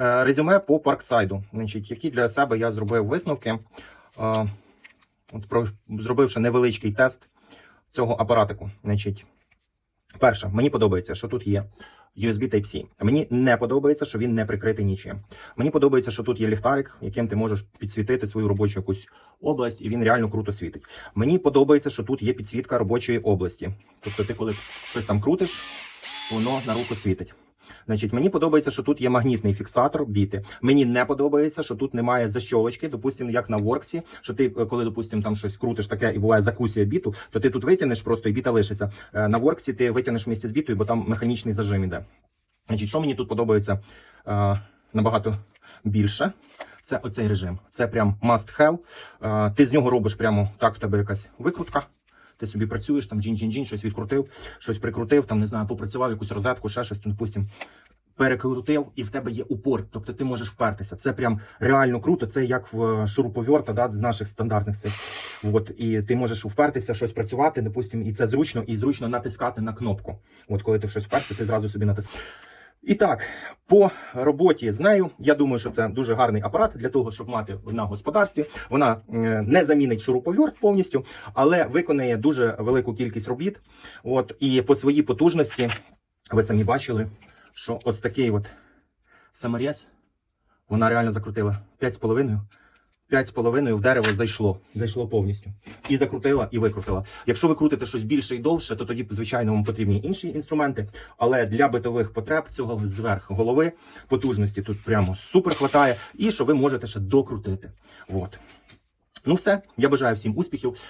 Е, Резюме по парксайду, значить, які для себе я зробив висновки, е, от про, зробивши невеличкий тест цього апаратику. Значить, перше, мені подобається, що тут є USB Type-C. Мені не подобається, що він не прикритий нічим. Мені подобається, що тут є ліхтарик, яким ти можеш підсвітити свою робочу якусь область, і він реально круто світить. Мені подобається, що тут є підсвітка робочої області. Тобто, ти коли щось там крутиш, воно на руку світить. Значить, мені подобається, що тут є магнітний фіксатор біти. Мені не подобається, що тут немає защолочки, допустимо, як на ворксі, що ти, е, коли, допустимо, там щось крутиш таке і буває закусує біту, то ти тут витягнеш просто і біта лишиться. Е, На ворксі ти витягнеш вместе з бітою, бо там механічний зажим іде. Значить, що мені тут подобається е, набагато більше, це оцей режим. Це прям must have. Ти з нього робиш прямо так, в тебе якась викрутка. Ти собі працюєш, там джін-джін-джін, щось відкрутив, щось прикрутив, там не знаю, попрацював якусь розетку, ще щось, там, допустим, перекрутив, і в тебе є упор, тобто ти можеш впертися. Це прям реально круто. Це як в шуруповерта, да, з наших стандартних цих. От, і ти можеш впертися, щось працювати, допустим, і це зручно, і зручно натискати на кнопку. От коли ти щось вперся, ти зразу собі натискаєш. І так, по роботі з нею, я думаю, що це дуже гарний апарат для того, щоб мати на господарстві. Вона е, не замінить шуруповерт повністю, але виконає дуже велику кількість робіт. От і по своїй потужності, ви самі бачили, що ось такий от саморез, вона реально закрутила 5,5. 5,5 в дерево зайшло, зайшло повністю. І закрутила, і викрутила. Якщо ви крутите щось більше і довше, то тоді, звичайно, вам потрібні інші інструменти. Але для битових потреб цього зверх голови потужності тут прямо супер хватає, і що ви можете ще докрутити. От. Ну все, я бажаю всім успіхів.